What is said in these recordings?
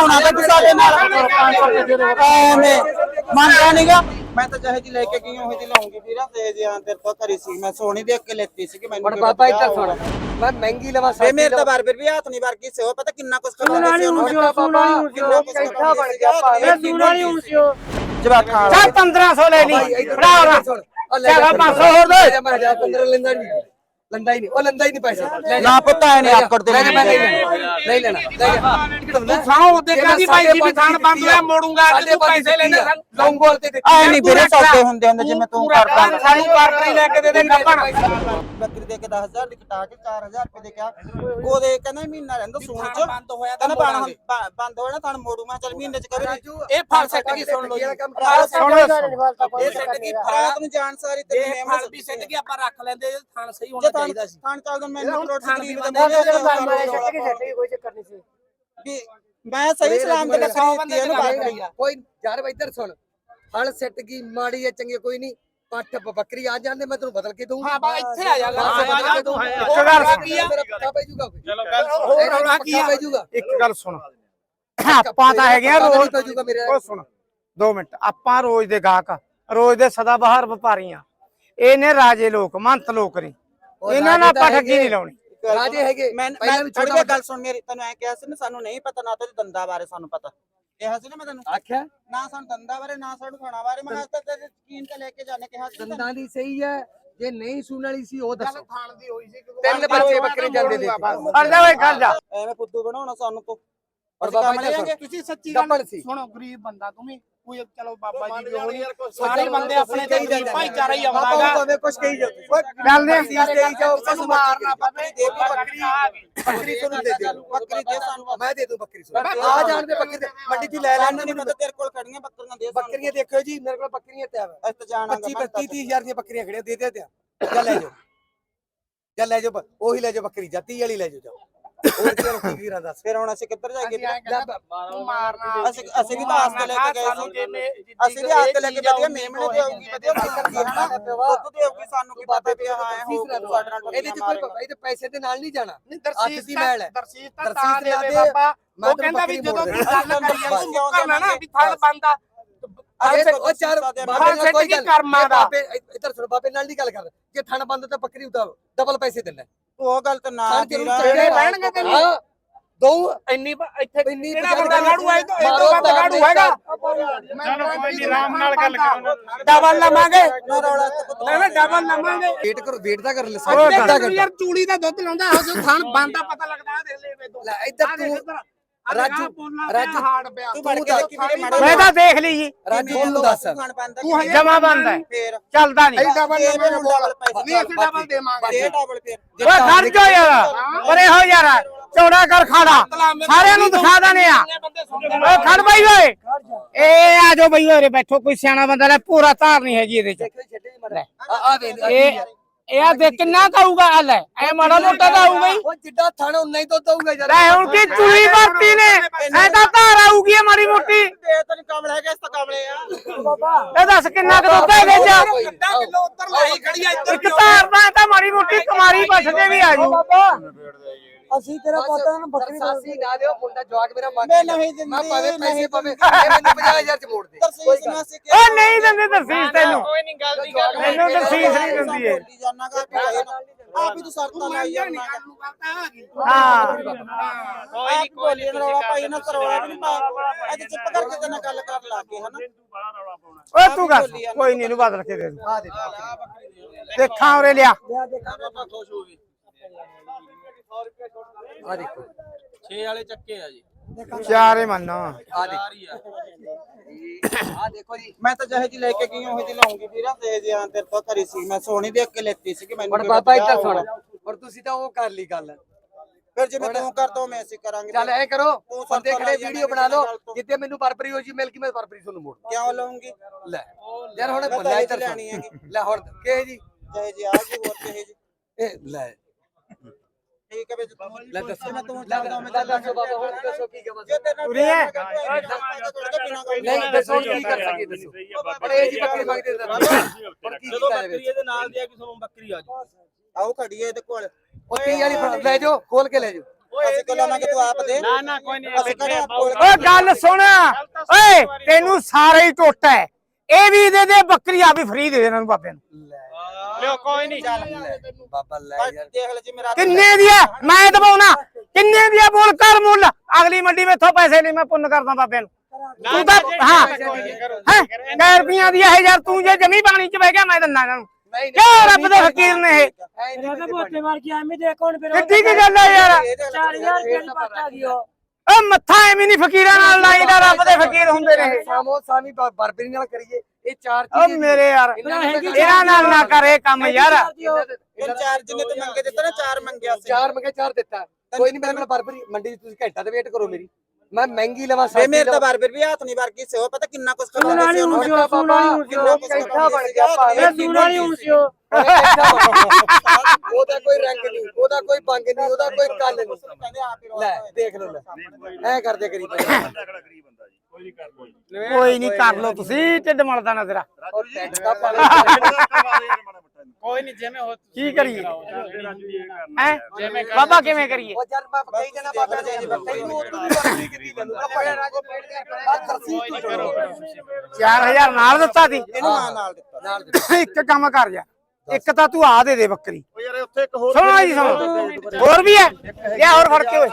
ਆਉਣਾ ਤੇ ਤੂੰ ਸਾਡੇ ਨਾਲ ਐਵੇਂ ਮੰਨਦਾ ਨਹੀਂਗਾ ਮੈਂ ਤਾਂ ਚਾਹੇ ਜੀ ਲੈ ਕੇ ਗਈ ਉਹ ਜੀ ਲਾਉਂਗੀ ਵੀਰਾ ਤੇ ਜੇ ਆਂ ਤੇਰੇ ਤੋਂ ਕਰੀ ਸੀ ਮੈਂ ਸੋਹਣੀ ਦੇਖ ਕੇ ਲੈਤੀ ਸੀ ਕਿ ਮੈਨੂੰ ਹੁਣ ਬਾਬਾ ਇੱਧਰ ਸੁਣ। ਮੈਂ ਮਹਿੰਗੀ ਲਵਾਂ ਸਸਤੀ ਮੇਰੇ ਤਾਂ। ਬਾਰ ਫਿਰ ਵੀ ਹੱਥ ਨਹੀਂ ਵਰਗੀ ਸੀ ਉਹ ਪਤਾ ਕਿੰਨਾ ਕੁਛ ਕਰ ਸੁਣ ਵਾਲੀ ਊਂ ਸਿਓ, ਸੁਣ ਵਾਲੀ ਊਂ ਸਿਓ, ਕੈਂਠਾ ਬਣ ਗਿਆ ਭਾਵੇਂ। ਸੂਣ ਵਾਲੀ ਹੁਣ ਸਿਓ। ਜਵਾਖਾਂ ਚੱਲ 1500 ਲੈ ਲਈ। ਸੁਣ। ਉਹ ਲੈ ਜਾ ਚੱਲ 500 ਹੋਰ ਦੇ। ਲੈ ਜਾ, ਮੈਂ ਜਾ 15 ਲੈਂਦਾ ਨਹੀਂ ਲੰਦਾ ਹੀ ਨਹੀਂ ਉਹ ਲੰਦਾ ਹੀ ਨਹੀਂ ਪੈਸੇ। ਨਾ ਪੁੱਤ ਨਹੀਂ ਆਕੜ ਦੇ ਮੈਂ ਨਹੀਂ ਲੈਣਾ। ਨਹੀਂ ਲੈਣਾ। ਤੂੰ ਸਾਉ ਦੇਖਾ ਦੀ ਭਾਈ ਜੀ ਵੀ ਥਾਣ ਬੰਦ ਹੋਇਆ ਮੋੜੂੰਗਾ ਤੇ ਪੈਸੇ ਲੈਣੇ ਸਨ ਲੌਂਗੋਲ ਤੇ ਐ ਨਹੀਂ ਵੀਰੇ ਸੌਦੇ ਹੁੰਦੇ ਹੁੰਦੇ ਜਿਵੇਂ ਤੂੰ ਕਰਦਾ। ਸਾਨੂੰ ਕਾਰਟਰੀ ਲੈ ਕੇ ਦੇ ਦੇ ਕੱਪਣ ਬੱਕਰੀ ਦੇ ਕੇ 10000 ਦੀ ਕਟਾ ਕੇ 4000 ਰੁਪਏ ਦੇ ਕਿਹਾ ਉਹਦੇ ਕਹਿੰਦਾ ਮਹੀਨਾ ਰਹਿੰਦਾ ਸੂਣ ਚ। ਬੰਦ ਹੋਇਆ ਤਾਂ ਕਹਿੰਦਾ ਬੰਦ ਹੋਇਆ ਨਾ ਤਾਂ ਮੋੜੂ। ਮੈਂ ਚੱਲ ਮਹੀਨੇ ਚ ਕਰੇ ਇਹ ਫਲ ਸੱਟ ਗਈ ਸੁਣ ਲਓ ਸੁਣ ਇਹ ਸੱਟ ਗਈ ਰਾਤ ਨੂੰ ਜਾਣ ਸਾਰੀ ਤੇ ਫਲ ਵੀ ਸੱਟ ਗਈ। ਆਪਾਂ ਰੱਖ ਲੈਂਦੇ ਥਾਣ ਸਹੀ ਹੋਣਾ ਚਾਹੀਦਾ ਸੀ। ਖਾਣ ਚੱਲਦਾ ਮੈਨੂੰ ਕਰੋੜ ਖਾਣ ਗਰੀਬ ਦੀ ਦੇ ਮੋਢੇ ਵੀ ਮੈਂ ਸਹੀ ਸਲਾਮ ਤੇ ਬੱਕਰੀ ਦਿੱਤੀ ਇਹਨੂੰ ਬਾਤ ਕੋਈ ਯਾਰ ਇੱਧਰ ਸੁਣ। ਹਲ ਸੈੱਟ ਗਈ ਮਾੜੀ ਹੈ ਚੰਗੀ ਕੋਈ ਨਹੀਂ ਪੱਠ ਬੱਕਰੀ ਆ ਜਾਂਦੇ ਮੈਂ ਤੈਨੂੰ ਬਦਲ ਕੇ ਦਊਂ। ਹਾਂ ਬਾ ਇੱਥੇ ਆ ਜਾ ਹਾਂ, ਆ ਜਾ ਤੂੰ। ਇੱਕ ਗੱਲ ਕੀ ਆ? ਮੇਰਾ ਪੱਕਾ ਪੈ ਜਾਊਗਾ ਕੋਈ? ਚਲੋ ਗੱਲ ਹੋਰ ਰੌਲਾ ਕੀ ਆ? ਪੈ ਜਾਊਗਾ ਇੱਕ ਗੱਲ ਸੁਣ। ਆਪਾਂ ਤਾਂ ਹੈਗੇ ਆ ਰੋਜ਼ ਪੈ ਜਾਊਗਾ ਮੇਰੇ ਉਹ ਸੁਣ 2 ਮਿੰਟ। ਆਪਾਂ ਰੋਜ਼ ਦੇ ਗਾਹਕ ਰੋਜ਼ ਦੇ ਸਦਾ ਬਹਾਰ ਵਪਾਰੀ ਆ। ਇਹ ਨੇ ਰਾਜੇ ਲੋਕ ਮੰਤ ਲੋਕ ਨੇ। ਇਹਨਾਂ ਨਾਲ ਤਾਂ ਆਪਾਂ ਠੱਗੀ ਨਹੀਂ। ਲਾਉਣੀ। ਰਾਜੇ ਹੈਗੇ। ਮੈਂ ਪਹਿਲਾਂ ਮੈਂ ਵੀ ਥੋੜੀ ਛੋਟਾ ਜਿਹੀ ਗੱਲ ਸੁਣ ਮੇਰੀ ਤੈਨੂੰ ਐ ਕਿਹਾ ਸੀ ਨਾ ਸਾਨੂੰ ਨਹੀਂ ਪਤਾ ਨਾ ਤੇਰੇ ਦੰਦਾਂ ਬਾਰੇ ਸਾਨੂੰ ਪਤਾ। ਕਿਹਾ ਸੀ ਨਾ ਮੈਂ ਤੈਨੂੰ? ਆਖਿਆ? ਨਾ ਸਾਨੂੰ ਦੰਦਾਂ ਬਾਰੇ ਨਾ ਸਾਨੂੰ ਖਾਣਾ ਬਾਰੇ। ਮੈਂ ਕਿਹਾ ਤੇਰੇ ਯਕੀਨ ਤੇ ਲੈ ਕੇ ਜਾਣੇ ਕਿਹਾ ਸੀ। ਦੰਦਾਂ ਦੀ ਸਹੀ ਹੈ ਜੇ ਨਹੀਂ ਸੁਣ ਵਾਲੀ ਸੀ ਉਹ ਦੱਸੋ। ਥਾਣ ਦੀ ਹੋਈ ਸੀ ਤਿੰਨ ਬੱਚੇ ਬੱਕਰੇ ਜਾਂਦੇ ਦੇ ਖੜ ਜਾ ਓਏ ਖੜ ਜਾ। ਐਵੇਂ ਫੁੱਦੂ ਬਣਾਉਣਾ ਸਾਨੂੰ ਤੋਂ। ਔਰ ਬਾਬਾ ਜੀ। ਤੁਸੀਂ ਸੱਚੀ ਗੱਲ। ਸੁਣੋ ਗਰੀਬ ਬੰਦਾ ਤੂੰ ਵੀ। ਕੋਈ ਚਲੋ ਬਾਬਾ ਜੀ ਦੀ ਹੋਣੀ ਸਾਰੇ ਬੰਦੇ ਆਪਣੇ ਤੇ ਭਾਈਚਾਰਾ ਹੀ ਆਉਂਦਾ ਹੈਗਾ। ਭਾਵੇਂ ਕੁਛ ਕਹੀ ਜਾਓ ਚੱਲ ਦੇ ਚੀਜ਼ ਦੇਈ ਜਾਓ ਸਾਨੂੰ ਮਾਰਨਾ ਪਵੇ ਦੇ ਵੀ ਬੱਕਰੀ ਬੱਕਰੀ ਤੁਹਾਨੂੰ ਦੇ ਦੇ ਬੱਕਰੀ ਦੇ ਸਾਨੂੰ ਮੈਂ ਦੇ ਦੂੰ ਬੱਕਰੀ ਤੁਹਾਨੂੰ। ਆ ਜਾਣ ਦੇ ਬੱਕਰੀ ਦੇ ਮੰਡੀ 'ਚ ਲੈ ਲੈਣ ਨਹੀਂ ਪਤਾ ਤੇਰੇ ਕੋਲ ਖੜੀਆਂ ਬੱਕਰੀਆਂ ਦੇ। ਬੱਕਰੀਆਂ ਦੇਖਿਓ ਜੀ ਮੇਰੇ ਕੋਲ ਬੱਕਰੀਆਂ ਤੇ ਆਵੇ ਅਸੀਂ ਤਾਂ ਜਾਣਾ 25 32 30 ਹਜ਼ਾਰ ਦੀਆਂ ਬੱਕਰੀਆਂ ਖੜੀਆਂ ਦੇ ਦੇ ਤੇ ਜਾ ਲੈ ਜਾਓ। ਜਾ ਲੈ ਜਾਓ ਉਹੀ ਲੈ ਜਾਓ ਬੱਕਰੀ ਜਾ 30 ਵਾਲੀ ਲੈ ਜਾਓ ਜਾਓ। ਹੋਰ ਕੀ ਦੱਸ ਫਿਰ ਹੁਣ ਅਸੀਂ ਕਿੱਧਰ ਜਾਈਏ? ਅਸੀਂ ਐਂ ਕਹਿੰਦਾ ਤੂੰ ਮਾਰਨਾ ਅਸੀਂ ਅਸੀਂ ਵੀ ਤਾਂ ਆਸ ਤੇ ਲੈ ਕੇ ਗਏ ਸਾਨੂੰ ਸੀ। ਜਿੰਨੇ ਅਸੀਂ ਵੀ ਆਸ ਤੇ ਲੈ ਕੇ ਵਧੀਆ ਮੇਮਣੇ ਦੇਊਗੀ ਵਧੀਆ ਬੱਕਰੀ ਹਨਾ ਦੁੱਧ ਦੇਊਗੀ ਸਾਨੂੰ ਕੀ ਪਤਾ ਵੀ ਹਾਂ ਐ ਹੋ ਸਾਡੇ ਨਾਲ ਇਹਦੇ 'ਚ ਕੋਈ ਇਹਦੇ ਪੈਸੇ ਦੇ ਨਾਲ ਨਹੀਂ ਜਾਣਾ। ਨਹੀਂ ਹੱਥ ਦਰਸ਼ੀਸ਼ ਦੀ ਮੈਲ ਹੈ। ਦਰਸ਼ੀਸ਼ ਤਾਂ ਦਰਸ਼ੀਸ਼ ਤਾਂ ਦੇ ਦੇਵੇ ਦੇ, ਬਾਬਾ। ਮੈਂ ਉਹ ਤੈਨੂੰ ਕਹਿੰਦਾ ਵੀ ਬੱਕਰੀ ਜਦੋਂ ਮੋੜ ਦੀ ਗੱਲ ਦੇਣਾ। ਕਰੀ ਬਸ। ਤੂੰ ਕਰਨਾ ਨਾ ਵੀ ਥਲ ਬੰਦਾ ਅਰੇ ਅਰੇ ਉਹ ਚਾਰ ਬਾਬੇ ਬਾਬੇ ਨਾਲ ਕੋਈ ਗੱਲ ਕਰਮਾਂ ਦਾ। ਬਾਬੇ ਇੱਧਰ ਸੁਣ ਬਾਬੇ ਨਾਲ ਨਹੀਂ ਗੱਲ ਕਰ। ਜੇ ਥਣ ਬੰਦ ਤਾਂ ਬੱਕਰੀ ਉਤਾ ਡਬਲ ਪੈਸੇ ਦਿੰਦਾ ਤੂੰ ਉਹ ਗੱਲ ਤੇ ਨਾ ਵੀਰਾ। ਚੰਗੇ ਰਹਿਣਗੇ ਤੈਨੂੰ। ਦੋ ਇੰਨੀ ਇੱਥੇ ਇੰਨੀ ਕਿਹੜਾ ਬੰਦਾ ਗਾੜੂ ਆਏ ਤੋਂ ਇਹ ਤੋਂ ਗਾੜੂ ਤਾਰ ਹੈਗਾ ਚਲੋ ਕੋਈ ਨਹੀਂ ਆਰਾਮ ਨਾਲ ਗੱਲ ਕਰੋ। ਡਬਲ ਲਵਾਂਗੇ। ਨਾ ਡਬਲ ਲਵਾਂਗੇ। ਵੇਟ ਕਰੋ ਵੇਟ ਤਾਂ ਕਰ ਲੈ ਘੰਟਾ ਯਾਰ ਚੂੜੀ ਦਾ ਦੁੱਧ ਲਾਉਂਦਾ ਉਹ ਜੋ ਥਣ ਬੰਦਾ ਪਤਾ ਲੱਗਦਾ ਦੋ। ਲੈ ਇੱਧਰ ਤੂੰ ਰਾਜੂ- ਰਾਜੂ ਹਾਰਡ ਪਿਆ। ਤੂੰ ਵੜ ਕੇ ਵੀਰੇ ਮਾੜਾ ਮੈਂ ਤਾਂ ਦੇਖ ਲਈ ਜੀ। ਰਾਜੂ ਤੂੰ ਦੱਸ। ਤੂੰ ਜਮਾ ਬੰਦ ਹੈ। ਚੱਲਦਾ ਨਹੀਂ। ਅਸੀਂ ਡਬਲ ਨਹੀਂ ਅਸੀਂ ਡਬਲ ਦੇਵਾਂਗੇ। ਦੇ ਡਬਲ ਫੇਰ। ਓਏ ਖੜ ਜਾ ਯਾਰ। ਪਰੇ ਹੋ ਯਾਰ। ਚੌੜਾ ਕਰ ਖਾੜਾ। ਸਾਰਿਆਂ ਨੂੰ ਦਿਖਾ ਦਨੇ ਆ। ਓਏ ਖੜ ਬਈ ਓਏ। ਏ ਆ ਜਾਓ ਬਈ ਓਰੇ ਬੈਠੋ। ਕੋਈ ਸਿਆਣਾ ਬੰਦਾ ਲੈ ਪੂਰਾ ਧਾਰ ਨਹੀਂ ਹੈਗੀ ਇਹਦੇ ਚ। ਇਹ ਇਹ ਆ ਦੇ ਕਿੰਨਾ ਕਾਊਗਾ ਆ ਲੈ ਐ ਮਾੜਾ ਮੋਟਾ ਤਾਂ ਆਊਗਾ ਹੀ। ਉਹ ਜਿੱਡਾ ਥਣ ਉਨਾ ਹੀ ਦੁੱਧ ਆਊਗਾ ਯਾਰ। ਲੈ ਹੁਣ ਕੀ ਚੁਲੀ ਵਰਤੀ ਨੇ? ਐ ਤਾਂ ਧਾਰ ਆਊਗੀ ਇਹ ਮਾੜੀ ਮੋਟੀ। ਦੇ ਤਾਂ ਨਹੀਂ ਕਮਲ ਹੈਗਾ ਇਸ ਤਾਂ ਕਮਲੇ ਆ। ਇਹ ਦੱਸ ਕਿੰਨਾ ਕੁ ਦੁੱਧ ਹੈ ਇਹਦੇ ਚ? ਅੱਧਾ ਕਿਲੋ ਉੱਤਰ ਲਾਈ ਖੜੀ ਆ ਇੱਧਰ ਇੱਕ ਧਾਰ ਦਾ ਤਾਂ ਮਾੜੀ ਮੋਟੀ ਕੁਮਾਰੀ ਬਚਦੇ ਵੀ ਆ ਜੂ। ਅਸੀਂ ਤੇਰਾ ਪਤਾ ਨਾ ਬੱਕਰੀ ਸਾਸੀ ਨਾ ਦਿਓ ਮੁੰਡਾ ਜਵਾਕ ਮੇਰਾ ਮੰਗ ਮੈਂ ਨਹੀਂ ਦਿੰਦੀ, ਮੈਂ ਭਾਵੇਂ ਪੈਸੇ ਇਹ ਮੈਨੂੰ 50000 ਚ ਮੋੜ ਦੇ। ਤਰਸੀਸ ਨੂੰ ਅਸੀਂ ਉਹ ਨਹੀਂ ਦਿੰਦੇ ਦਰਸੀਸ ਤੈਨੂੰ। ਕੋਈ ਨਹੀਂ ਗੱਲ ਦੀ ਗੱਲ ਮੈਨੂੰ ਦਰਸੀਸ ਨਹੀਂ ਦਿੰਦੀ ਏ ਬੋਲੀ ਜਾਨਾਗਾ ਆਪ ਹੀ ਤੂੰ ਸਰਤਾਂ ਲਾਈ ਜਾਨਾ। ਹਾਂ। ਕੋਈ ਨਹੀਂ ਕੋਈ ਨਹੀਂ ਰੌਲਾ ਪਾਈ ਨਾ ਕਰੋਲਾ ਵੀ ਨਹੀਂ ਪਾ ਅੱਜ ਚੁੱਪ ਕਰਕੇ ਤੇ ਨਾਲ ਗੱਲ ਕਰ ਲੱਗੇ ਹਨਾ? ਓਏ ਤੂੰ ਕਰ ਕੋਈ ਨਹੀਂ ਇਹਨੂੰ ਬਦਲ ਕੇ ਦੇ। ਦੇਖਾਂ ਉਰੇ ਲਿਆ। ਖੁਸ਼ ਹੋ ਗਈ ਆ ਦੇਖੋ 6 ਵਾਲੇ ਚੱਕੇ ਆ ਜੀ। ਚਾਰੇ ਮੰਨੋ ਆ ਦੇਖੋ। ਆ। ਦੇਖੋ ਜੀ ਮੈਂ ਤਾਂ ਜਿਹੇ ਜੀ ਲੈ ਕੇ ਗਈ ਉਹ ਜੀ ਲਾਉਂਗੀ ਵੀਰਾ ਤੇ ਜੇ ਆਂ ਤੇਰੇ ਤੋਂ ਕਰੀ ਸੀ ਮੈਂ ਸੋਹਣੀ ਦੇਖ ਕੇ ਲੈਤੀ ਸੀ ਕਿ ਮੈਨੂੰ ਹੁਣ ਬਾਬਾ ਇੱਧਰ ਸੁਣ। ਔਰ ਤੁਸੀਂ ਤਾਂ ਉਹ ਕਰ ਲਈ ਗੱਲ। ਫਿਰ ਜਿਵੇਂ ਤੂੰ ਕਰਦਾ ਮੈਂ ਅਸੀਂ ਕਰਾਂਗੇ। ਚੱਲ ਐ ਕਰੋ ਤੂੰ ਬੰਦੇ ਖੜੇ ਵੀਡੀਓ ਬਣਾ ਲਓ। ਜਿੱਤੇ ਮੈਨੂੰ ਪਰਪਰੀ ਹੋ ਜੀ ਮਿਲ ਕੇ ਮੈਂ ਪਰਪਰੀ ਤੁਹਾਨੂੰ ਮੋੜ ਕਿਉਂ ਲਾਉਂਗੀ? ਲੈ ਯਾਰ ਹੁਣ ਇਹ ਇੱਧਰ ਲੈਣੀ ਸੁਣ। ਹੈਗੀ। ਲੈ ਹੁਣ ਕਿਹ ਜੀ? ਜੀ ਆ ਜੀ ਹੋਰ ਜਿਹੇ ਜੀ। ਇਹ ਲੈ। ਠੀਕ ਹੈ ਵਿੱਚ ਲੈ ਦੱਸੋ ਮੈਂ ਤੂੰ ਲੈ ਚੱਲਦਾ ਮੈਂ ਦੱਸੋ ਦੱਸੋ ਬਾਬਾ ਹੁਣ ਦੱਸੋ ਕੀ ਕਹਾਂ ਜੇ ਤੇਰੇ ਨਾਲ ਉਰੇ ਹੈ। ਨਹੀਂ ਦੱਸੋ ਕੀ ਕਰ ਸਕੀਏ ਦੱਸੋ ਪਰ ਇਹ ਜੀ ਬੱਕਰੀ ਮੰਗਦੇ ਤਾਂ ਹੁਣ ਕੀ ਜਦੋਂ ਕੀਤਾ ਬੱਕਰੀ ਇਹਦੇ ਨਾਲ ਦੀ ਆ ਕਿ ਤੁਹਾਨੂੰ ਬੱਕਰੀ ਆ ਜੂ ਆਓ ਖੜੀ ਹੈ ਇਹਦੇ ਕੋਲ। ਉਹ ਤੀ ਵਾਲੀ ਫੜ- ਲੈ ਜਾਓ ਖੋਲ ਕੇ ਲੈ ਜਾਓ। ਅਸੀਂ ਕੋਲ ਲਵਾਂਗੇ ਤੂੰ ਆਪ ਦੇ। ਨਾ ਨਾ ਕੋਈ ਨਹੀਂ ਅਸੀਂ ਕਿਹੜਾ ਆਪ ਕੋਲ ਓਏ ਗੱਲ ਸੁਣ। ਓਏ ਤੈਨੂੰ ਸਾਰੇ ਹੀ ਟੁੱਟ ਹੈ। ਇਹ ਵੀ ਦੇ ਦੇ ਬੱਕਰੀ ਆ ਵੀ ਫ੍ਰੀ ਦੇ ਦੇ ਇਹਨਾਂ ਨੂੰ ਬਾਬੇ ਨੂੰ। ਲਿਓ ਕੋਈ ਨਹੀਂ। ਬਾਬਾ ਲੈ ਭਾਈ ਯਾਰ। ਦੇਖ ਲੈ ਜੀ ਮੇਰਾ ਕਿੰਨੇ ਦੀ ਹੈ ਮੈਂ ਦਵਾਉਣਾ ਕਿੰਨੇ ਦੀ ਹੈ ਬੋਲ? ਕਰ ਮੁੱਲ। ਅਗਲੀ ਮੰਡੀ ਮੇਥੋਂ ਪੈਸੇ ਨਹੀਂ ਮੈਂ ਪੁੰਨ ਕਰਦਾ ਬਾਬੇ ਨੂੰ। ਤੂੰ ਤਾਂ ਹਾਂ। ਹੈ? ਕੈ ਰੁਪਈਆਂ ਦੀ ਹੈ ਯਾਰ ਤੂੰ ਜੇ ਜਮੀ ਪਾਣੀ ਚ ਬਹਿ ਗਿਆ ਮੈਂ ਦਿੰਦਾ ਇਹਨਾਂ ਨੂੰ। ਨਹੀਂ ਕਿਉਂ ਰੱਬ ਦੇ ਫਕੀਰ ਨੇ ਇਹ। ਇਹਦਾ ਬੋਤੇ ਮਾਰ ਕੇ ਐਵੇਂ ਦੇ ਕੌਣ ਫਿਰ ਕਿੱਡੀ ਕੀ ਗੱਲ ਹੈ ਯਾਰ। 4000 ਰੁਪਏ ਦੀ ਪੱਟ ਆ ਗਈ ਉਹ। ਓ ਮੱਥਾ ਐਵੇਂ ਨਹੀਂ ਫਕੀਰਾਂ ਨਾਲ ਲਾਈਦਾ ਰੱਬ ਦੇ ਫਕੀਰ ਹੁੰਦੇ ਨੇ। ਇਹ। ਸਾਮੋ ਸਾਮੀ ਬ- ਬਰਬਰੀ ਨਾਲ ਕਰੀਏ ਇਹ ਚਾਰ ਓ ਮੇਰੇ ਯਾਰ ਇਹਨਾਂ ਨਾਲ ਨਾ ਕਰ ਇਹ ਕੰਮ ਯਾਰ। ਇਹ ਚਾਰ ਜਿੰਨੇ ਤੇ ਮੰਗੇ ਦਿੱਤਾ ਨਾ ਚਾਰ ਮੰਗਿਆ ਸੀ। ਚਾਰ ਮੰਗੇ ਚਾਰ ਦਿੱਤਾ। ਕੋਈ ਨਹੀਂ ਮੇਰੇ ਕੋਲ ਬਰਬਰੀ ਮੰਡੀ 'ਚ ਤੁਸੀਂ ਘੰਟਾ ਤੇ ਵੇਟ ਕਰੋ ਮੇਰੀ। ਮੈਂ ਮਹਿੰਗੀ ਲਵਾਂ ਵੇ ਮੇਰੇ ਤਾਂ ਬਾਰਬਰ ਵੀ ਹੱਥ ਨਹੀਂ ਵਰਗੀ ਸੀ ਉਹ ਪਤਾ ਕਿੰਨਾ ਵਾਲੀ ਸੀ ਉਹਨੂੰ ਹੁਣ ਜੋ ਸੁਣਨ ਵਾਲੀ ਹੁਣ ਜੋ ਕੈਂਠਾ ਬਣ ਗਿਆ ਭਾਵੇਂ ਵਾਲੀ ਹੁਣ ਸੀ। ਉਹ। ਉਹਦਾ ਕੋਈ ਰੰਗ ਨਹੀਂ ਉਹਦਾ ਕੋਈ ਪੰਗ ਨਹੀਂ ਉਹਦਾ ਕੋਈ ਕੰਨ ਨਹੀਂ। ਕਹਿੰਦੇ ਆਪ ਹੀ ਰੋਕ ਲੈ ਦੇਖ ਲਓ ਲੈ। ਐ ਕਰਦੇ ਕਰੀ ਪਏ ਕੋਈ ਨਹੀਂ ਕਰ ਲੋ ਤੁਸੀਂ ਢਿੱਡ ਮਲਦਾ ਨਾ ਤੇਰਾ ਉਹ ਟੈਕਸ ਦਾ ਪਾਵੇ ਕੋਈ ਨਹੀਂ ਜਿਵੇਂ ਹੋ ਕੀ ਕਰੀਏ? ਹੈ? ਬਾਬਾ ਕਿਵੇਂ ਕਰੀਏ? ਉਹ ਜਦ ਮੈਂ ਕਹੀ ਜਣਾ ਬਾਬਾ ਜੀ ਤੈਨੂੰ ਉਹ ਤੋਂ ਵੀ ਕੀਤੀ ਤੈਨੂੰ ਆਪਣੇ ਰਾਜੇ ਪੇੜ ਦੇ ਬਾਅਦ ਤਰਸੀ ਤੂੰ। ਕਰੋ। 4000 ਨਾਲ ਦਿੱਤਾ ਸੀ। ਇਹਨੂੰ ਨਾਲ ਨਾਲ ਦਿੱਤਾ। ਨਾਲ ਦੇ ਇੱਕ ਕੰਮ ਕਰ ਜਾ ਇੱਕ ਤਾਂ ਤੂੰ ਆ ਦੇ ਦੇ ਬੱਕਰੀ। ਉਹ ਯਾਰ ਉੱਥੇ ਇੱਕ ਹੋਰ ਸੁਣੋ ਜੀ ਸੁਣੋ। ਹੋਰ ਵੀ ਹੈ? ਲਿਆ ਹੋਰ ਫੜ ਕੇ ਓਏ।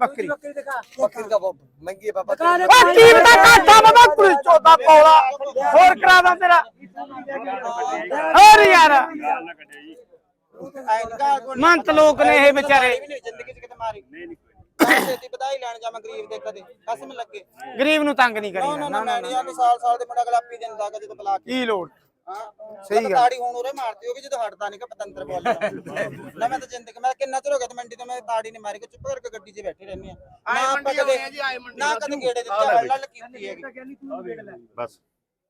ਬੱਕਰੀ। ਬੱਕਰੀ ਦਿਖਾ। ਬੱਕਰੀ ਦਾ ਬਹੁਤ ਮਹਿੰਗੀ ਹੈ ਬਾਬਾ। ਦੇ ਓ ਕੀ ਪਤਾ ਕਾਠਾ ਬਾਬਾ ਕੁੜੀ ਚੋਦਾ ਪੌਲਾ। ਹੋਰ ਕਰਾ ਦਾਂ ਤੇਰਾ। ਹੋਰ ਯਾਰ। ਮੰਤ ਲੋਕ ਨੇ ਇਹ ਵਿਚਾਰੇ। ਜ਼ਿੰਦਗੀ 'ਚ ਕਿਤੇ ਮਾਰੀ। ਨਹੀਂ ਨਹੀਂ ਛੇਤੀ ਵਧਾਈ ਲੈਣ ਜਾਵਾਂ ਗਰੀਬ ਦੇ ਕਦੇ। ਕਸਮ ਲੱਗੇ। ਗਰੀਬ ਨੂੰ ਤੰਗ ਨਹੀਂ ਨਾ ਕਰੀਦਾ ਨਾ ਨਾ ਮੈਂ ਨਹੀਂ ਆਂਦੀ ਸਾਲ ਸਾਲ ਦੇ ਮੁੰਡਾ ਗਲਾਪੀ ਦਿੰਦਾ ਕਦੇ ਤਾਂ ਬੁਲਾ ਕੇ। ਕੀ ਲੋੜ? ਸਹੀ ਗੱਲ। ਤਾੜੀ ਹੁਣ ਉਰੇ ਮਾਰਤੀ ਹੋਗੀ ਜਦੋਂ ਹਟਦਾ ਨਹੀਂ ਕਿ ਪਤੰਦਰ ਬੋਲਦਾ ਨਾ ਮੈਂ ਤਾਂ ਜ਼ਿੰਦਗੀ ਮੈਂ ਕਿੰਨਾ ਚਿਰ ਹੋ ਗਿਆ ਤੇ ਮੰਡੀ ਤੋਂ ਮੈਂ ਤਾੜੀ ਨਹੀਂ ਮਾਰੀ ਕਿ ਚੁੱਪ ਕਰਕੇ ਗੱਡੀ 'ਚ ਬੈਠੀ ਰਹਿੰਦੀ ਆ ਨਾ ਆਪਾਂ ਕਦੇ ਨਾ ਕਦੇ ਗੇੜੇ ਦਿੱਤੇ ਹੱਲ ਕੀਤੀ ਹੈਗੀ। ਬਸ।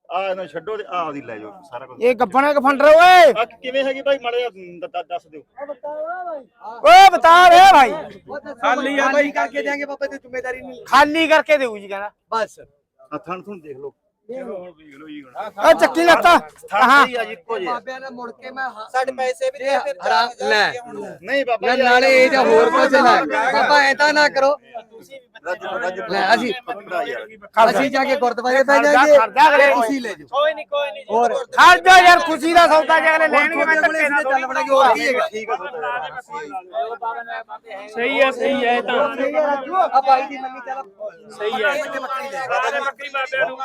ਆ ਇਹਨਾਂ ਛੱਡੋ ਤੇ ਆ ਉਹਦੀ ਲੈ ਜਾਓ ਸਾਰਾ ਕੁਝ ਇਹ ਗੱਬਣਾ ਕਿ ਫੰਡ ਰਹੇ ਓਏ! ਆ ਕਿਵੇਂ ਹੈਗੀ ਭਾਈ ਮਾੜਾ ਦੱਸ ਦਿਓ। ਓਏ ਬਤਾ ਰੇ ਭਾਈ ਖਾਲੀ ਆ ਬਾਈ। ਕਰਕੇ ਦੇਾਂਗੇ ਬਾਬਾ ਤੇ ਜ਼ਿੰਮੇਵਾਰੀ ਨਹੀਂ ਖਾਲੀ ਕਰਕੇ ਦੇਊ ਜੀ ਕਹਿੰਦਾ। ਬਸ। ਆ ਥਣ ਥਣ ਦੇਖ ਲਓ। ਓ ਚੱਕੀ ਲੱਤਾ ਹਾਂ ਹੀ ਆ। ਜੀ ਇੱਕੋ ਜਿਹਾ। ਬਾਬਿਆਂ ਨੇ ਮੁੜ ਕੇ ਮੈਂ ਹਾਂ- ਸਾਡੇ ਪੈਸੇ ਵੀ ਦੇ ਹਰਾਮ ਚਾਰ ਲੈ। ਹੁਣ। ਨਹੀਂ ਬਾਬਾ ਨਾ ਜੀ, ਨਾਲੇ ਇਹ ਜਾਂ ਹੋਰ ਕੁਝ ਨਾ ਬਾਬਾ ਐਦਾਂ ਨਾ ਕਰੋ। ਰੱਜ ਰੱਜ ਲੈ ਅਸੀਂ ਪਕੜਾ ਯਾਰ ਅਸੀਂ ਜਾ ਕੇ ਗੁਰਦੁਆਰੇ ਬਹਿ ਖਰਚਾ- ਜਾਾਂਗੇ। ਤੁਸੀਂ ਲੈ ਜਾਓ। ਕੋਈ ਨਹੀਂ ਕੋਈ ਨਹੀਂ ਹੋਰ। ਖੜ ਜਾ ਯਾਰ ਖੁਸ਼ੀ ਦਾ ਸੌਦਾ ਜੇ ਅਗਲੇ ਲੈਣਗੇ ਮੈਂ ਧੱਕੇ ਨਾਲ ਚੱਲ ਬਣਾਂਗੇ ਹੋਰ ਕੀ ਹੈਗਾ। ਠੀਕ ਆ ਸਹੀ ਹੈ ਸਹੀ ਹੈ ਤਾਂ। ਆ ਬਾਈ ਦੀ ਮੰਨੀ ਚੱਲ। ਸਹੀ ਹੈ ਬੱਕਰੀ ਲੈ ਬੱਕਰੀ ਬਾਬੇ ਨੂੰ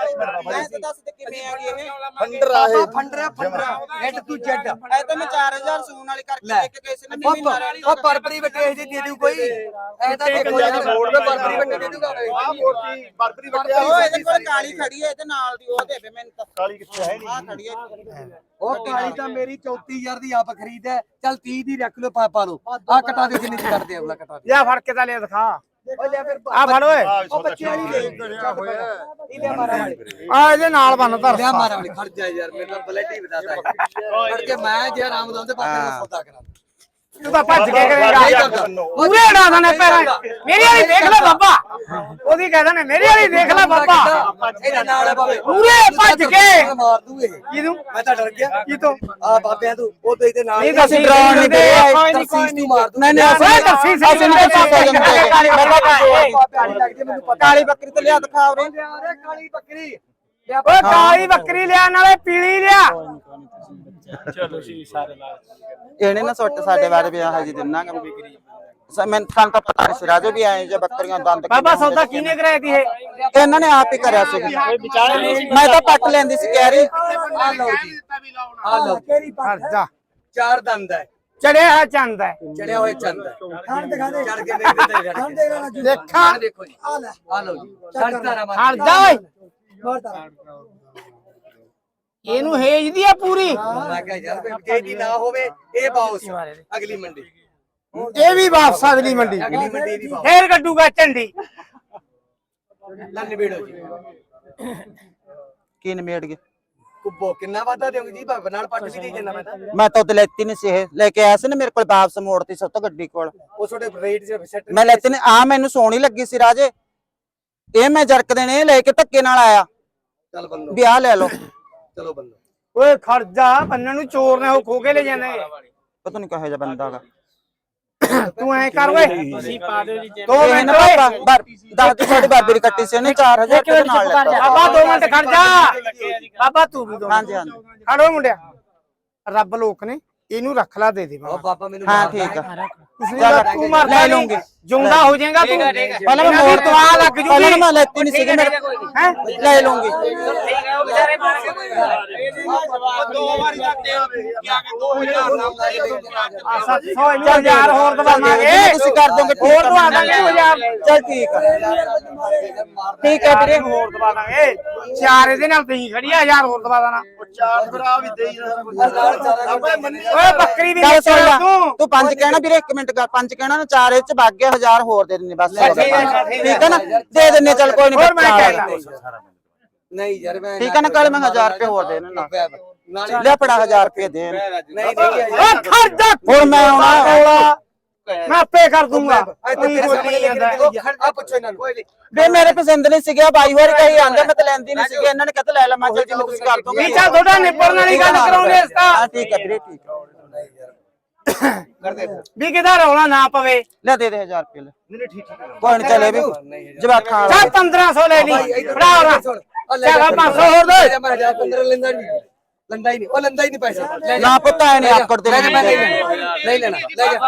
ਮੈਂ ਤਾਂ ਦੱਸ ਦੇ ਕਿਵੇਂ ਆ ਗਈ ਇਹ? ਫੰਡਰ ਆ ਬਾਬਾ ਇਹ ਫੰਡਰਾ ਫੰਡਰਾ ਹੈਡ ਟੂ ਜੈਡ ਐ ਤਾਂ ਮੈਂ 4000 ਸੂਣ ਵਾਲੀ ਕਰਕੇ ਲੈ। ਇੱਕ ਕੇਸ ਨੇ ਮਹੀਨਾ ਵਾਲੀ ਉਹ ਪਰਪਰੀ ਵੱਟੇ ਜੀ ਦੇ ਦੂ ਕੋਈ ਐ ਤਾਂ ਦੇਖੋ ਯਾਰ ਮੋੜ ਤੇ ਪਰਪਰੀ ਵੱਟੇ ਦੇ ਦੂਗਾ ਵੇ ਆ ਮੋਟੀ ਬਰਬਰੀ ਉਹ ਵੱਟਿਆ ਇਹਦੇ ਕੋਲ ਕਾਲੀ ਖੜੀ ਹੈ ਇਹਦੇ ਨਾਲ ਦੀ ਉਹ ਦੇਵੇ ਮੈਨੂੰ ਤਾਂ। ਕਾਲੀ ਕਿੱਥੇ ਹੈ ਆ ਨਹੀਂ ਖੜੀ ਹੈ ਉਹ ਕਾਲੀ ਤਾਂ ਮੇਰੀ 34000 ਦੀ ਆਪ ਖਰੀਦ ਹੈ। ਚੱਲ 30 ਦੀ ਰੱਖ ਲਓ ਪਾਪਾ ਨੂੰ। ਆ ਕਟਾ ਦਿਓ ਜਿੰਨੀ ਚ ਕਰਦੇ ਅਗਲਾ ਕਟਾ ਦਿਓ। ਜਾ ਫੜ ਕੇ ਤਾਂ ਲੈ ਦਿਖਾ। ਉਹ ਲੈ ਫਿਰ ਆ ਫੜ ਓਏ। ਆ ਉਹ ਬੱਚੇ ਵਾਲੀ ਲੈ ਇਹ ਲਿਆ ਮਾਰਾ ਵਾਲੀ ਆ ਇਹਦੇ ਨਾਲ ਬੰਨ ਧਰ। ਲਿਆ ਮਾਰਾ ਵਾਲੀ ਖੜ ਜਾ ਯਾਰ ਮੇਰੇ ਨਾਲ ਬਲੱਡ ਹੀ ਬਤਾਦਾ ਖੜ ਕੇ ਮੈਂ ਜੇ ਆਰਾਮ ਦਾ ਉਹਦੇ ਪਾਪੇ ਨੂੰ ਸੌਦਾ ਕਰਾਂ। ਤੂੰ ਤਾਂ ਭੱਜ ਕੇ ਕਰੇਗਾ ਪੂਰੇ ਉਡਾ ਦਨੇ ਪੈਰਾਂ ਮੇਰੀ ਵਾਲੀ ਦੇਖ ਲੈ ਬਾਬਾ। ਉਹਦੀ ਕਹਿੰਦਾ ਨੇ ਮੇਰੀ ਵਾਲੀ ਦੇਖ ਲੈ ਬਾਬਾ। ਇਹਦੇ ਨਾਲ ਹੈ ਬਾਬੇ। ਪੂਰੇ ਭੱਜ ਕੇ। ਮਾਰ ਦੂ ਇਹ ਮੈਂ ਤਾਂ ਡਰ ਗਿਆ। ਕੀ ਤੋਂ? ਆ ਬਾਬਿਆਂ ਤੂੰ ਉਹ ਤੇ ਇਹਦੇ ਨਾਲ ਨਹੀਂ ਅਸੀਂ ਡਰਾਉਣ ਨਹੀਂ ਦੇ। ਕੋਈ ਨਹੀਂ ਮਾਰ ਦੂ ਨਹੀਂ ਨਹੀਂ ਓਏ ਦੱਸੀ ਸੀ ਅਸੀਂ ਨਹੀਂ ਦੇ ਕਾਲੀ ਬੱਕਰੀ ਤੇ ਲਿਆ ਦਿਖਾ ਰੇ ਕਾਲੀ ਬੱਕਰੀ। ਓਏ ਕਾਲੀ ਬੱਕਰੀ ਲਿਆ ਨਾਲੇ ਪੀਲੀ ਲਿਆ। ਚਲੋ ਜੀ ਸਾਰੇ ਨਾਲ। ਇਹਨੇ ਨਾ ਸੁੱਟ ਸਾਡੇ ਬਾਰੇ ਵੀ ਆਹ ਜੀ ਦਿਨਾ ਕੰਮ ਮੈਂ ਤੁਹਾਨੂੰ ਤਾਂ ਪਤਾ ਨਹੀਂ ਸੀ ਰਾਜੋ ਵੀ ਆਏ ਜੇ ਬੱਕਰੀਆਂ ਦੰਦ ਬਾਬਾ ਸੌਦਾ ਕਿਹਨੇ ਕਰਾਇਆ ਸੀ ਇਹ? ਇਹਨਾਂ ਨੇ ਆਪ ਹੀ ਕਰਿਆ ਸੀ। ਮੈਂ ਤਾਂ ਪੱਟ ਲੈਂਦੀ ਸੀ ਕਹਿਰੀ ਆ ਲਓ ਜੀ। ਆ ਲਓ। ਹਟ ਜਾ। ਚਾਰ ਦੰਦ ਹੈ। ਚੜਿਆ ਹੈ ਚੰਦ ਹੈ। ਚੜਿਆ ਹੋਇਆ ਚੰਦ ਹੈ। ਖਾਣ ਦਿਖਾ ਦੇ। ਚੜ ਕੇ ਮੇਰੇ ਤੇ ਚੜ ਕੇ। ਦੇਖਾਂ। ਜੀ। ਆ ਲੈ। ਆ ਲਓ ਜੀ। ਛੱਡ ਤਾਰਾ ਮਾਰ ਹਟ ਜਾ ਓਏ। ਇਹਨੂੰ ਹੇਜ ਦੀ ਆ ਪੂਰੀ। ਮੈਂ ਕਿਹਾ ਯਾਰ ਕੋਈ ਜਿਹਦੀ ਨਾ ਹੋਵੇ ਇਹ ਬਾਉਸ ਅਗਲੀ ਮੰਡੀ। ਇਹ ਵੀ ਵਾਪਸ ਅਗਲੀ ਮੰਡੀ। ਅਗਲੀ ਮੰਡੀ ਦੀ ਬਾਉਸ ਫੇਰ ਕੱਢੂਗਾ ਝੰਡੀ। ਲੰਨ ਬੇੜੋ ਜੀ। ਕੀ ਨਿਮੇੜ ਗਏ? ਕੁੱਬੋ ਕਿੰਨਾ ਵਾਦਾ ਦੇਉਂਗੀ ਜੀ? ਬਾਬਾ ਨਾਲ ਪੱਟ ਵੀ ਦੇ ਜੰਨਾ ਮੈਂ ਤਾਂ ਮੈਂ ਤਾਂ ਉੱਤੇ ਲੈਤੀ ਨਹੀਂ ਸੀ ਇਹ। ਲੈ ਕੇ ਆਇਆ ਸੀ ਨਾ ਮੇਰੇ ਕੋਲ ਵਾਪਸ ਮੋੜਤੀ ਸਭ ਤੋਂ ਗੱਡੀ ਕੋਲ। ਉਹ ਛੋਟੇ ਰੇਟ ਜੇ ਸੈੱਟ ਮੈਂ ਲੈਤੀ ਨੇ। ਆ ਮੈਨੂੰ ਸੋਹਣੀ ਲੱਗੀ ਸੀ ਰਾਜੇ। ਇਹ ਮੈਂ ਜਰਕ ਦੇਣੇ ਲੈ ਕੇ ਧੱਕੇ ਨਾਲ ਆਇਆ। ਚੱਲ ਬੰਦੋ ਵੀ ਆਹ ਲੈ ਲਓ। ਚਲੋ ਬੰਦੋ ਓਏ ਖੜ ਜਾ ਬੰਨਣ ਨੂੰ ਚੋਰ ਨੇ ਉਹ ਖੋ ਕੇ ਲੈ ਜਾਂਦੇ ਪਤਾ ਨਹੀਂ ਕਹੇ ਜਾ ਬੰਦਾ ਗਾ ਤੂੰ ਐ ਕਰ ਓਏ। ਤੁਸੀਂ ਪਾ ਦਿਓ ਜੀ ਜੇ ਦੋ ਮਿੰਟ ਬਾਬਾ ਬਰ ਦੱਸ ਦੀ ਤੁਹਾਡੀ ਬਾਬੇ ਦੀ ਕੱਟੀ ਸੀ ਉਹਨੇ 4000 ਰੁਪਏ ਨਾਲ ਬਾਬਾ ਦੋ ਮਿੰਟ ਖੜ ਜਾ। ਬਾਬਾ ਤੂੰ ਵੀ ਦੋ ਹਾਂਜੀ ਹਾਂਜੀ। ਖੜੋ ਮੁੰਡਿਆ। ਰੱਬ ਲੋਕ ਨੇ ਇਹਨੂੰ ਰੱਖ ਲਾ ਦੇ ਦੇ ਬਾਬਾ। ਬਾਬਾ ਮੈਨੂੰ ਹਾਂ ਠੀਕ ਆ। ਤੂੰ ਮਰ ਲੈ ਲੂੰਗੀ। ਜੁੰਦਾ ਹੋ ਜਾਏਗਾ ਤੂੰ। ਪਹਿਲਾਂ ਮੈਂ ਮੋੜ ਦੁਆ ਲੱਗ ਜੂਗੀ। ਪਹਿਲਾਂ ਮੈਂ ਲੈਤੀ ਨਹੀਂ ਸੀਗੀ ਮੇਰੇ ਹੈ? ਲੈ ਲੂੰਗੀ ਦੋ ਵਾਰੀ ਜਾਂਦੇ ਆ ਕੀ ਆ ਕੇ 2000 ਨਾਮ ਦਾ ਹੋਰ ਦਵਾਵਾਂਗੇ ਤੁਸੀਂ ਕਰ ਦੋਗੇ ਠੀਕ ਹੋਰ ਆ। ਦਵਾ ਦਾਂਗੇ ਹਜ਼ਾਰ। ਚੱਲ ਠੀਕ ਠੀਕ ਹੈ ਵੀਰੇ ਹੋਰ ਦਵਾ ਦਾਂਗੇ। ਚਾਰ ਇਹਦੇ ਨਾਲ ਤੁਸੀਂ ਖੜੀ ਆ ਹਜ਼ਾਰ ਹੋਰ ਦਵਾ ਦਾਣਾ ਚਾਰ ਫਿਰ ਆ ਵੀ ਦੇਈ ਓਏ ਬੱਕਰੀ ਲੈ ਤੂੰ। ਤੂੰ ਪੰਜ ਕਹਿਣਾ ਵੀਰੇ ਇੱਕ ਮਿੰਟ ਕਰ ਪੰਜ ਕਹਿਣਾ ਨਾ ਚਾਰ ਇਹ ਚ ਵਗ ਗਿਆ। ਹਜ਼ਾਰ ਹੋਰ ਦੇ ਦਿੰਨੇ ਬਸ। ਠੀਕ ਹੈ ਨਾ? ਦੇ ਦਿੰਨੇ ਚੱਲ ਕੋਈ ਨਹੀਂ ਹੋਰ ਮੈਂ ਕਹਿਣਾ ਨਹੀਂ ਯਾਰ ਮੈਂ ਠੀਕ ਹੈ ਨਾ ਕੱਲ ਮੈਂ 1000 ਰੁਪਏ ਹੋਰ ਦੇ ਦੇਣਾ ਨਾਲੇ ਲੈ ਪੜਾ 1000 ਰੁਪਏ ਦੇ ਨਹੀਂ ਨਹੀਂ ਓ ਖੜ ਜਾ। ਹੁਣ ਮੈਂ ਆਉਣਾ ਕੋਲਾ ਮੈਂ ਆਪੇ ਕਰ ਦੂੰਗਾ। ਆ ਪੁੱਛੋ ਇਹਨਾਂ ਨੂੰ। ਵੇ ਮੇਰੇ ਪਸੰਦ ਨਹੀਂ ਸੀਗਾ ਬਾਈ ਹੋਰ ਕਹੀ ਆਂਦੇ ਮੈਂ ਤਾਂ ਲੈਂਦੀ ਨਹੀਂ ਸੀਗੀ ਇਹਨਾਂ ਨੇ ਕਹਿੰਦਾ ਲੈ ਲੈ ਮੈਂ ਕਿਹਾ ਜੀ ਮੈਂ ਤੁਸੀਂ ਕਰ ਦੋਗੇ। ਵੀ ਚੱਲ ਤੁਹਾਡਾ ਨਿਬੜਨ ਵਾਲੀ ਗੱਲ ਕਰਾਉਂਦੇ ਇਸ ਤਾਂ ਠੀਕ ਹੈ ਵੀਰੇ ਠੀਕ ਹੈ। ਵੀ ਕਿਧਰ ਰੌਲਾ ਨਾ ਪਵੇ? ਲੈ ਦੇ ਦੇ 1000 ਰੁਪਏ ਲੈ। ਨਹੀਂ ਨਹੀਂ ਠੀਕ ਠੀਕ ਕੋਈ ਨਹੀਂ ਚਲੇ ਵੀ ਜਵਾਖਾਂ ਚੱਲ 1500 ਲੈ ਲਈ। ਫੜਾ ਹੋਰ ਚੱਲ 500 ਹੋਰ ਦੇ। ਮੈਂ 15 ਲੈਂਦਾ ਨਹੀਂ। ਲੰਦਾ ਹੀ ਨਹੀਂ। ਉਹ ਲੰਦਾ ਹੀ ਨਹੀਂ ਪੈਸੇ। ਲੈ ਜਾ। ਨਾ ਪੁੱਤਾ ਐ ਨਹੀਂ ਆਕੜ ਦੇ ਲੈ ਜਾ ਮੈਂ ਨਹੀਂ ਲੈਣਾ। ਨਹੀਂ ਲੈਣਾ। ਲੈ ਜਾ।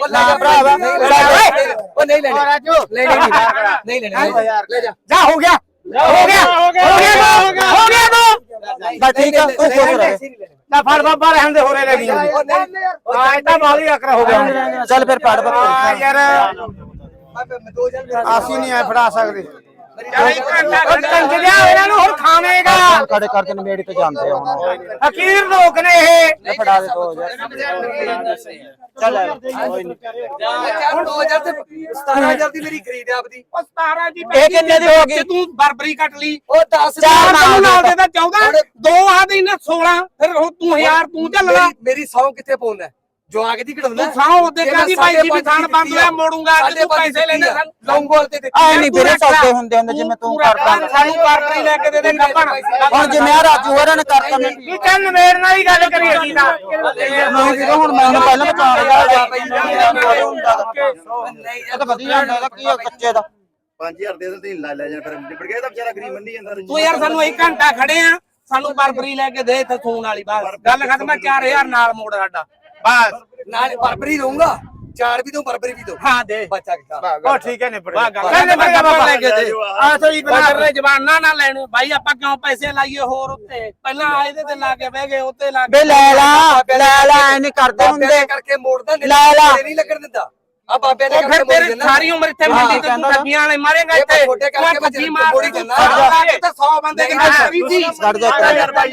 ਉਹ ਲੈ ਨਾ ਜਾ ਭਰਾਵਾ। ਨਹੀਂ ਲੈਣਾ। ਉਹ ਨਹੀਂ ਲੈਣਾ। ਨਹੀਂ ਲੈਣਾ। ਨਹੀਂ ਲੈਣਾ। ਲੈ ਜਾ। ਜਾ ਹੋ ਗਿਆ। ਹੋ ਗਿਆ। ਹੋ ਗਿਆ ਹੋ ਗਿਆ ਹੋ ਗਿਆ। ਤੂੰ ਬਸ ਠੀਕ ਆ ਤੂੰ ਖੁਸ਼ ਰਹੇ ਲੈ ਫੜ ਬਾਬਾ ਰਹਿਣ ਦੇ ਹੋਰੇ ਲੈ ਉਹ ਨਹੀਂ ਇਹ ਤਾਂ ਬਾਲੀ ਅਕਰ ਹੋ ਗਿਆ। ਚੱਲ ਫਿਰ ਪੜ ਆ ਬੱਕਰੀ ਯਾਰ। ਅਸੀਂ ਨਹੀਂ ਐ ਫੜਾ ਸਕਦੇ। ਕੰਜਰਿਆ ਇਹਨਾਂ ਨੂੰ ਹੁਣ ਖਾਵੇਂਗਾ। ਖੜੇ ਕਰਕੇ ਨਵੇੜੀ ਤੇ ਜਾਂਦੇ ਆ ਹੁਣ। ਫਕੀਰ ਲੋਕ ਨੇ ਇਹ। ਲੈ ਫੜਾ ਦੇ 2000 ਚੱਲ ਲੈ ਕੋਈ ਨਹੀਂ। ਹੁਣ 2000 ਤੇ 17000 ਦੀ ਮੇਰੀ ਖਰੀਦ ਹੈ ਆਪਦੀ। ਉਹ 17 ਦੀ ਇਹ ਕਿੰਨੇ ਦੀ ਹੋ ਗਈ? ਤੇ ਬਰਬਰੀ ਕੱਟ ਲਈ। ਉਹ 10 ਚਾਰ ਨਾਲ ਦੇ ਤਾਂ 14 ਦੋ ਆ ਦੇ ਨੇ 16 ਫਿਰ ਹੁਣ ਤੂੰ 1000 ਤੂੰ ਚੱਲਣਾ ਮੇਰੀ ਮੇਰੀ ਸੌ ਕਿੱਥੇ ਪਾਉਂਦਾ ਜੋ ਆ ਕੇ ਦੀ ਘੜਾਉਂਦਾ ਤੂੰ ਸਾਹ ਉਹਦੇ ਕਹਿੰਦੀ ਭਾਈ ਜੀ ਵੀ ਥਾਣ ਬੰਦ ਹੋਇਆ ਮੋੜੂੰਗਾ ਤੇ ਤੂੰ ਪੈਸੇ ਲੈਣੇ ਸਨ ਲੌਂਗੋਲ ਤੇ ਦਿੱਤੀ ਆਏ ਨਹੀਂ ਵੀਰੇ ਸੌਦੇ ਹੁੰਦੇ ਹੁੰਦੇ ਜਿਵੇਂ ਤੂੰ ਕਰਦਾ ਸਾਨੂੰ ਬਰਬਰੀ ਲੈ ਕੇ ਦੇ ਦੇ ਕੱਪਣ ਹੁਣ ਜਿਵੇਂ ਆ ਰਾਜੂ ਹੋਰਾਂ ਨੇ ਕਰਤਾ ਮੈਂ ਵੀ ਚੱਲ ਨਵੇੜ ਨਾਲ ਹੀ ਗੱਲ ਕਰੀ ਅਸੀਂ ਤਾਂ ਨਹੀਂ ਵੀਰੇ ਹੁਣ ਮੈਨੂੰ ਪਹਿਲਾਂ ਬਚਾਉਣ ਦਾ ਇਹ ਤਾਂ ਵਧੀਆ ਹੁੰਦਾ ਕੀ ਕੱਚੇ ਦਾ 5000 ਦੇ ਦਿੰਦੇ ਲੈ ਲੈ ਜਾਣ ਫਿਰ ਨਿਬੜ ਗਿਆ ਤਾਂ ਵਿਚਾਰਾ ਗਰੀਬ ਮੰਨੀ ਜਾਂਦਾ ਤੂੰ ਯਾਰ ਸਾਨੂੰ ਇੱਕ ਘੰਟਾ ਖੜੇ ਆ ਸਾਨੂੰ ਬਰਬਰੀ ਲੈ ਕੇ ਦੇ ਇੱਥੇ ਥੂਣ ਵਾਲੀ ਬਸ ਗੱਲ ਖਤਮ ਹੈ 4000 ਨਾਲ ਮੋੜ ਸਾਡਾ ਬਸ। ਨਾਲ ਬਰਬਰੀ ਦਊਂਗਾ। ਚਾਰ ਵੀ ਦਊਂ ਬਰਬਰੀ ਵੀ ਦਊਂ। ਹਾਂ ਦੇ। ਬੱਚਾ ਕਿਤਾ ਉਹ ਠੀਕ ਹੈ ਨਿਬੜ ਵਾਹ ਗੱਲ ਚੱਲ ਨਿਬੜ ਗਿਆ ਬਾਬਾ। ਲੈ ਕੇ ਦੇ ਆ ਸਹੀ ਬਣਾ ਬਰਬਰੀ ਜਵਾਨਾ ਨਾ ਲੈਣ। ਭਾਈ ਆਪਾਂ ਕਿਉਂ ਪੈਸੇ ਲਾਈਏ ਹੋਰ ਉੱਤੇ? ਪਹਿਲਾਂ ਆ ਇਹਦੇ ਤੇ ਲਾ ਕੇ ਬਹਿ ਗਏ ਉੱਤੇ ਲਾ ਬੇ ਲੈ ਲਾ ਲੈ ਲਾ ਐ ਨਹੀਂ ਕਰਦੇ ਹੁੰਦੇ। ਕਰਕੇ ਮੋੜਦਾ ਨਹੀਂ ਲੈ। ਲਾ। ਨਹੀਂ ਲੱਗਣ ਦਿੰਦਾ। ਆ ਬਾਬਿਆਂ ਨੇ ਉਹ ਫਿਰ ਕਰਕੇ ਮੋੜ ਤੇਰੀ ਦੇਣਾ ਸਾਰੀ ਉਮਰ ਇੱਥੇ ਮੰਡੀ ਤੇ ਤੂੰ ਠੱਗੀਆਂ ਵਾਲੇ ਮਾਰੇਗਾ ਇਹ ਇੱਥੇ। ਛੋਟੇ ਕਰਕੇ ਤੂੰ ਮੈਂ ਠੱਗੀ ਮਾਰ ਮੋੜੀ ਜਾਂਦਾ। ਤੇ 100 ਬੰਦੇ ਦੀ ਗੱਲ ਕਰੀ ਸੀ। ਛੱਡ ਦੇ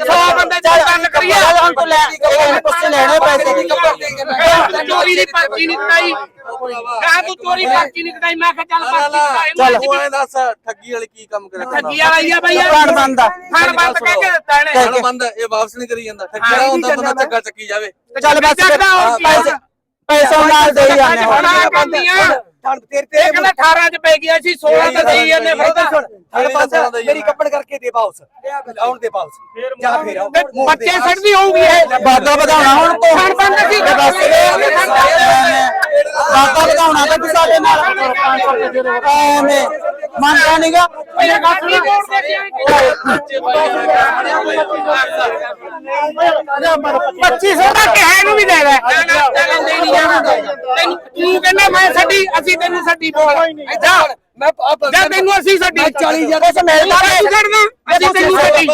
100 ਬੰਦੇ ਦੀ ਗੱਲ ਕਰੀਏ। ਚੱਲ ਹੁਣ ਤੂੰ ਲੈ। ਇਹ ਪੁੱਛ ਲੈਣੇ ਪੈਸੇ ਦੀ। ਤੂੰ ਚੋਰੀ ਦੀ ਪਰਚੀ ਨਹੀਂ ਕਟਾਈ। ਕਹਾਂ ਤੂੰ ਚੋਰੀ ਪਰਚੀ ਨਹੀਂ ਕਟਾਈ। ਮੈਂ ਕਿਹਾ ਚੱਲ ਪਰਚੀ ਕਟਾਈ ਚੱਲ। ਤੂੰ ਦੱਸ ਠੱਗੀ ਵਾਲੇ ਕੀ ਕੰਮ ਕਰੇ ਠੱਗੀ ਵਾਲਾ ਹੀ ਆ ਬਈ। ਯਾਰ ਦੁਕਾਨ ਬੰਦ ਆ। ਖਾਣ ਬੰਦ ਕਹਿ ਕੇ ਦਿੱਤਾ ਇਹਨੇ। ਕਹਿ ਕੇ। ਬੰਦ ਇਹ ਵਾਪਸ ਨਹੀਂ ਕਰੀ ਜਾਂਦਾ। ਠੱਗੀ ਵਾਲਾ ਹੁੰਦਾ ਬੰਦਾ ਚੱਕਾ ਚੱਕੀ ਜਾਵੇ। ਚੱਲ ਬਸ ਫਿਰ। ਪੈਸੇ ਪੈਸੇ ਨਾਲ ਦੇ ਹੀ ਜਾਂਦੇ ਹੁਣ ਹੁਣ ਕਰਦੀਆਂ ਠੰਡ ਤੇਰੇ ਇਹ ਤੇ ਕਹਿੰਦਾ 18 ਚ ਪੈ ਗਿਆ ਸੀ 16 ਤੇ ਦੇਈ ਜਾਂਦੇ ਫਿਰ ਤਾਂ ਮੇਰੀ ਕੱਪੜ ਕਰਕੇ ਦੇ ਵਾਪਸ ਆਉਣ ਦੇ ਵਾਪਸ ਜਾ ਫੇਰ ਬੱਚੇ ਛੱਡਦੀ ਹੋਊਗੀ ਇਹ ਬਾਗਾ ਵਧਾਉਣਾ ਹੁਣ ਤੂੰ ਖਾਣ ਬੰਦ ਸੀ ਇਹ ਦੱਸ ਬਾਗਾ ਵਧਾਉਣਾ ਤਾਂ ਤੂੰ ਸਾਡੇ ਨਾਲ ਐਵੇਂ ਮੰਨਦਾ ਨਹੀਂਗਾ ਗੱਲ ਨਹੀਂ ਜੋੜ ਦੇ 2500 ਦਾ ਕਿਹਾ ਨੂੰ ਵੀ ਦੇ ਲੈ ਤੈਨੂੰ ਤੂੰ ਕਹਿੰਦਾ ਮੈਂ ਛੱਡੀ ਅਸੀਂ ਤੈਨੂੰ ਛੱਡੀ ਬੋਲ। ਜਾ ਮੈਂ ਆਪ ਜਾਂ ਤੈਨੂੰ ਅਸੀਂ ਮੈਂ 40000 ਕੁਛ ਮਿਲਦਾ ਤੂੰ ਛੱਡਣਾ ਅਸੀਂ ਤੈਨੂੰ ਮੇਰੀ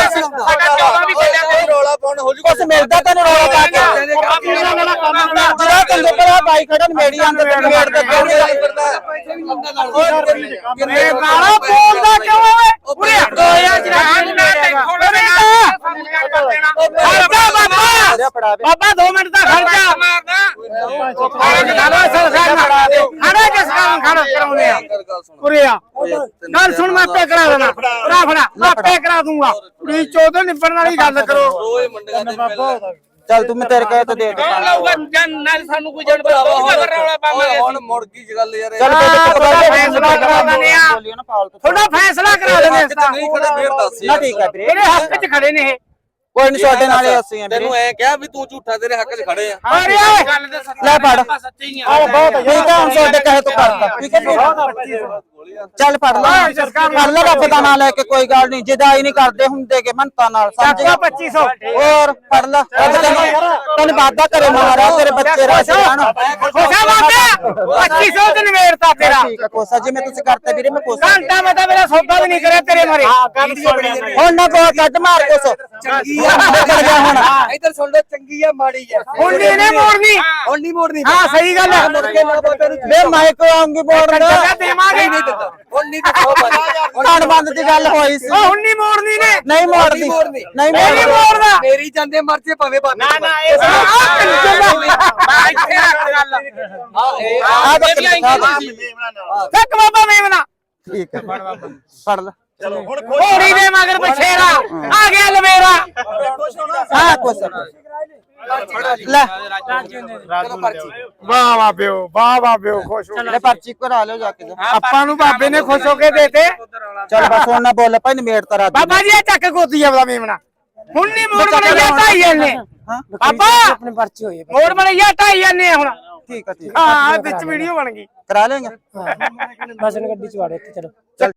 ਅਸੀਂ ਸਾਡਾ 14 ਵੀ ਚੱਲਿਆ ਤੇ ਰੌਲਾ ਪਾਉਣ ਹੋ ਕੁਛ ਮਿਲਦਾ ਤੈਨੂੰ ਰੋਲਾ ਪਾ ਕੇ ਜਿਹੜਾ ਕੰਦੇ ਪਰ ਆ ਬਾਈ ਖੜਨ ਮੇੜੀ ਆਂਦੇ ਤੇ ਮੇੜ ਤੇ ਇਹ ਗਾਲਾਂ ਬੋਲਦਾ ਕਿਉਂ ਓਏ ਉਰੇ ਦੋ ਹਜ਼ਾਰ ਜਨਾਨ ਨਾ ਨਾ ਖਰਚਾ ਬਾਬਾ ਪੜਾ ਦੇ ਬਾਬਾ 2 ਮਿੰਟ ਦਾ ਖਰਚਾ ਮਾਰਨਾ ਖੜਾ ਖੜਾ ਕਿਸ ਕਾਰਨ ਖੜਾ ਕਰਾਉਨੇ ਆ ਉਰੇ ਆ। ਗੱਲ ਸੁਣ ਮੈਂ ਆਪੇ ਕਰਾ ਦੇਣਾ। ਫੜਾ। ਫੜਾ ਮੈਂ ਆਪੇ ਕਰਾ ਦੂੰਗਾ। ਕੁੜੀ ਚੋਦ ਨਿਬੜਨ ਵਾਲੀ ਗੱਲ ਕਰੋ। ਓਏ ਮੰਡੀਆਂ ਦੇ ਪਹਿਲਾਂ। ਚੱਲ ਤੂੰ ਮੈਂ ਤੇਰੇ ਕਹੇ ਤੇ ਦੇ ਕੌਣ ਦੇ ਲਾਊਗਾ? ਜਨ ਨਾਲ ਸਾਨੂੰ ਕੋਈ ਜਣ ਬਤਾਊਗਾ ਫਿਰ ਰੌਲਾ ਪਾਵਾਂਗੇ ਹੁਣ ਮੁੜ ਗਈ ਗੱਲ ਯਾਰ ਚੱਲ ਫੈਸਲਾ ਕਰਾ ਦਿੰਦੇ ਆ। ਤੁਹਾਡਾ ਫੈਸਲਾ ਕਰਾ ਦਿੰਦੇ ਆ। ਨਹੀਂ ਖੜੇ ਫੇਰ ਦੱਸ। ਨਾ ਠੀਕ ਹੈ ਵੀਰੇ। ਇਹਦੇ ਹੱਕ 'ਚ ਖੜੇ ਨੇ ਇਹ। ਕੋਈ ਨਹੀਂ ਤੁਹਾਡੇ ਨਾਲ ਹੀ ਅਸੀਂ ਆ ਤੈਨੂੰ ਐ ਕਿਹਾ ਵੀ ਤੂੰ ਝੂਠਾ ਤੇਰੇ ਹੱਕ 'ਚ ਖੜੇ ਆ। ਓਏ! ਗੱਲ ਦੇ ਸੱਚ ਲੈ। ਸੱਚੀ ਆ। ਠੀਕ ਹੈ ਹੁਣ ਤੁਹਾਡੇ ਕਹੇ ਤੋਂ ਕਰਦਾ ਠੀਕ ਹੈ ਫਿਰ? ਚੱਲ ਫੜ ਲੈ। ਫੜ ਲੈ ਰੱਬ ਦਾ ਨਾਂ ਲੈ ਕੇ ਕੋਈ ਗੱਲ ਨਹੀਂ। ਜਿਦਾਈ ਨਹੀਂ ਕਰਦੇ ਹੁੰਦੇਗੇ ਮੰਤਾ ਨਾਲ ਸਮਝ ਚੱਕੋ ਗਿਆ? 2500 ਹੋਰ ਫੜ ਲੈ। ਰੱਬ ਤੈਨੂੰ ਤੈਨੂੰ ਵਾਦਾ ਕਰੇ ਮਹਾਰਾਜ ਤੇਰੇ ਬੱਚੇ ਰਾਜੀ ਰਹਿਣ। ਖੁਸ਼ਾ ਬਾਬਾ 2500 ਤੇ ਨਿਵੇੜਤਾ ਤੇਰਾ। ਠੀਕ ਹੈ ਕੋਸਾ ਜਿਵੇਂ ਤੁਸੀਂ ਕਰਤੇ ਵੀਰੇ ਮੈਂ ਕੋਸਾ ਘੰਟਾ ਮੈਂ ਤਾਂ ਮੇਰਾ ਸੌਦਾ ਵੀ ਨਹੀਂ ਕਰਿਆ ਤੇਰੇ ਮਾਰੇ। ਹੁਣ ਨਾ ਕੋ ਕੱਢ ਮਾਰ ਕੋਸ ਚੰਗੀ ਕਰ ਗਿਆ ਹੁਣ। ਇੱਧਰ ਸੁਣ ਲਓ ਚੰਗੀ ਆ ਮਾੜੀ ਆ। ਹੁਣ ਨਹੀਂ ਨੇ ਮੋੜਨੀ। ਹੁਣ ਨਹੀਂ ਮੋੜਨੀ। ਹਾਂ ਸਹੀ ਗੱਲ ਹੈ ਮੁੜ ਕੇ ਮਾਂ ਬਾਪੇ ਨੂੰ ਵੇ ਮਾਈਕ ਆਉਂਗੀ ਬੋਲ ਜਗ੍ਹਾ ਦੇਵਾਂਗੇ ਹੁਣ ਨਹੀਂ ਤੇ ਬਹੁਤ ਕਾਣ ਬੰਦ ਦੀ ਗੱਲ ਹੋਈ ਸੀ। ਉਹ ਹੁਣ ਨਹੀਂ ਮੋੜਨੀ ਨੇ। ਨਹੀਂ ਮੋੜਦੀ। ਮੋੜਨੀ। ਨਹੀਂ ਮੇਰੀ ਮੋੜਦੀ। ਮੋੜਦਾ। ਮੇਰੀ ਜਾਂਦੇ ਮਰਜ਼ੀ ਭਾਵੇਂ ਬਾਬੇ ਨਾ ਨਾ ਇਹ ਮੈਂ ਇੱਥੇ ਰੱਖ ਗੱਲ ਆ। ਬਾਬਾ ਮੇਮਨਾ। ਠੀਕ ਹੈ। ਫੜ ਲੈ। ਚਲੋ ਹੁਣ ਘੋੜੀ ਦੇ ਮਗਰ ਬਛੇਰਾ। ਆ ਗਿਆ ਲਵੇਰਾ। ਹਾਂ ਕੋਸਾ ਲੈ। ਵਾਹ ਵਾਹ ਬਿਓ ਵਾਹ ਵਾਹ ਬਿਓ ਖੁਸ਼ ਹੋ ਲੈ ਪਰਚੀ ਕਰਾ ਲਿਓ ਜਾ ਕੇ। ਜਾ। ਆਪਾਂ ਨੂੰ ਬਾਬੇ ਨੇ ਖੁਸ਼ ਹੋ ਕੇ ਦੇਤੇ। ਚੱਲ ਬਸ ਹੁਣ ਨਾ ਬੋਲ ਭਾਈ ਨਿਮੇੜ ਤਰਾ ਬਾਬਾ ਜੀ ਇਹ ਚੱਕ ਗੋਦੀ ਆ ਬਦਾ ਮੇਮਨਾ ਹੁਣ ਨਹੀਂ ਮੋੜ ਬਣਾਈਆ ਢਾਈ ਜਾਂਦੇ। ਹਾਂ। ਬਾਬਾ! ਆਪਣੇ ਪਰਚੀ ਹੋਈ ਮੋੜ ਬਣਾਈਆ ਢਾਈ ਜਾਂਦੇ ਹੁਣ। ਠੀਕ ਹੈ ਠੀਕ ਹੈ ਹਾਂ ਵਿੱਚ ਵੀਡੀਓ ਬਣ ਗਈ। ਕਰਾ ਲੇਗਾ ਬਸ ਗੱਡੀ ਚ ਵਾੜੇ ਇੱਥੇ ਚਲੋ।